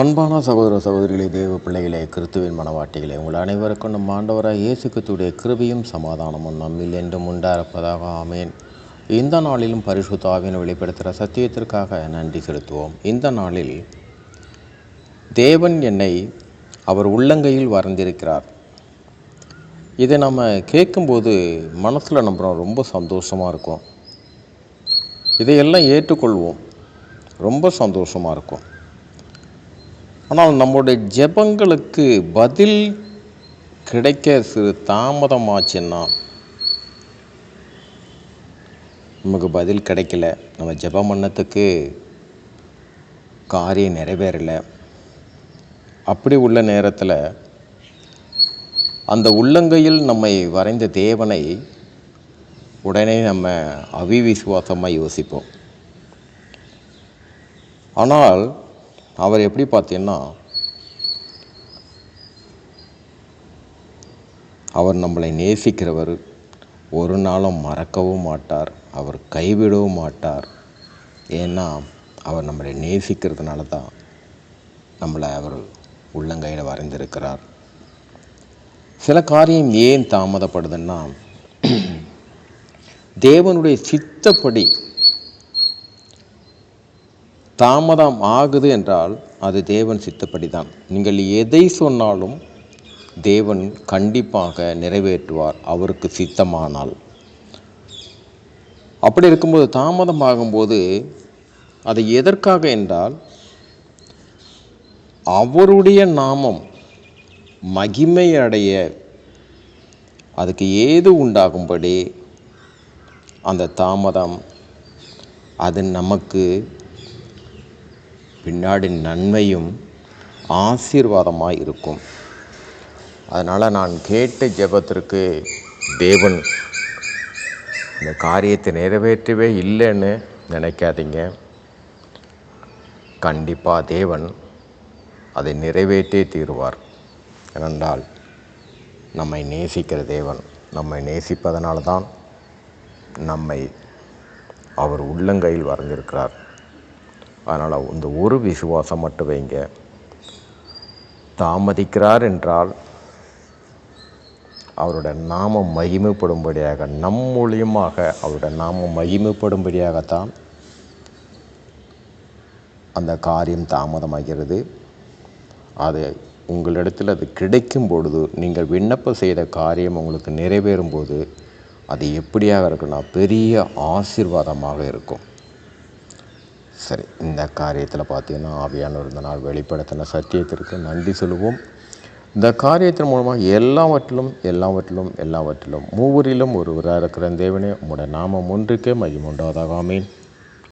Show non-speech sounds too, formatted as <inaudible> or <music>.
அன்பான சகோதர சகோதரிகளே தேவ பிள்ளைகளே கிறிஸ்துவின் மனவாட்டிகளே உங்கள் அனைவருக்கும் நம் ஆண்டவராக இயேசு கிறிஸ்துடைய கிருபையும் சமாதானமும் நம்மில் என்றும் உண்டாயிருப்பதாக ஆமேன். இந்த நாளிலும் பரிசுத்தாவின் வெளிப்படுத்துகிற சத்தியத்திற்காக நன்றி செலுத்துவோம். இந்த நாளில் தேவன் என்னை அவர் உள்ளங்கையில் வரைந்திருக்கிறார். இதை நம்ம கேட்கும்போது மனசில் நம்புகிறோம் ரொம்ப சந்தோஷமாக இருக்கும். இதையெல்லாம் ஏற்றுக்கொள்வோம். ரொம்ப சந்தோஷமாக இருக்கும். ஆனால் நம்முடைய ஜெபங்களுக்கு பதில் கிடைக்க சிறு தாமதமாச்சுன்னா நமக்கு பதில் கிடைக்கல. நம்ம ஜெபம் பண்ணத்துக்கு காரியம் நிறைவேறலை. அப்படி உள்ள நேரத்தில் அந்த உள்ளங்கையில் நம்மை வரைந்த தேவனை உடனே நம்ம அவிவிசுவாசமாக யோசிப்போம். ஆனால் அவர் எப்படி பார்த்தீங்கன்னா அவர் நம்மளை நேசிக்கிறவர் ஒரு நாளும் மறக்கவும் மாட்டார் அவர் கைவிடவும் மாட்டார். ஏன்னா அவர் நம்மளை நேசிக்கிறதுனால தான் நம்மளை அவர் உள்ளங்கையில் வரைந்திருக்கிறார். சில காரியம் ஏன் தாமதப்படுதுன்னா <clears throat> தேவனுடைய சித்தப்படி தாமதம் ஆகுது என்றால் அது தேவன் சித்தப்படி தான் நீங்கள் எதை சொன்னாலும் தேவன் கண்டிப்பாக நிறைவேற்றுவார் அவருக்கு சித்தமானால். அப்படி இருக்கும்போது தாமதம் ஆகும்போது அது எதற்காக என்றால் அவருடைய நாமம் மகிமை அடைய அதுக்கு ஏது உண்டாகும்படி அந்த தாமதம் அது நமக்கு பின்னாடி நன்மையும் ஆசீர்வாதமாக இருக்கும். அதனால் நான் கேட்ட ஜெபத்திற்கு தேவன் இந்த காரியத்தை நிறைவேற்றவே இல்லைன்னு நினைக்காதீங்க. கண்டிப்பாக தேவன் அதை நிறைவேற்றே தீருவார். ஏனென்றால் நம்மை நேசிக்கிற தேவன் நம்மை நேசிப்பதனால்தான் நம்மை அவர் உள்ளங்கையில் வரைஞ்சிருக்கிறார் அதனால் இந்த ஒரு விசுவாசம் மட்டும் வைங்க. தாமதிக்கிறார் என்றால் அவருடைய நாமம் மகிமைப்படும்படியாக நம் மூலியமாக அவருடைய நாமம் மகிமைப்படும்படியாகத்தான் அந்த காரியம் தாமதமாகிறது. அது உங்களிடத்தில் அது கிடைக்கும் பொழுது நீங்கள் விண்ணப்பம் செய்த காரியம் உங்களுக்கு நிறைவேறும் போது அது எப்படியாக இருக்குன்னா பெரிய ஆசீர்வாதமாக இருக்கும். சரி இந்த காரியத்தில் பார்த்தீங்கன்னா ஆவியானவர் இந்த நாள் வெளிப்படுத்தின சத்தியத்திற்கு நன்றி சொல்லுவோம். இந்த காரியத்தின் மூலமாக எல்லாவற்றிலும் எல்லாவற்றிலும் எல்லாவற்றிலும் மூவரிலும் ஒருவராக இருக்கிற தேவனே உம்முடைய நாமம் ஒன்றுக்கே மகிமுண்டாவதாக ஆமீன்.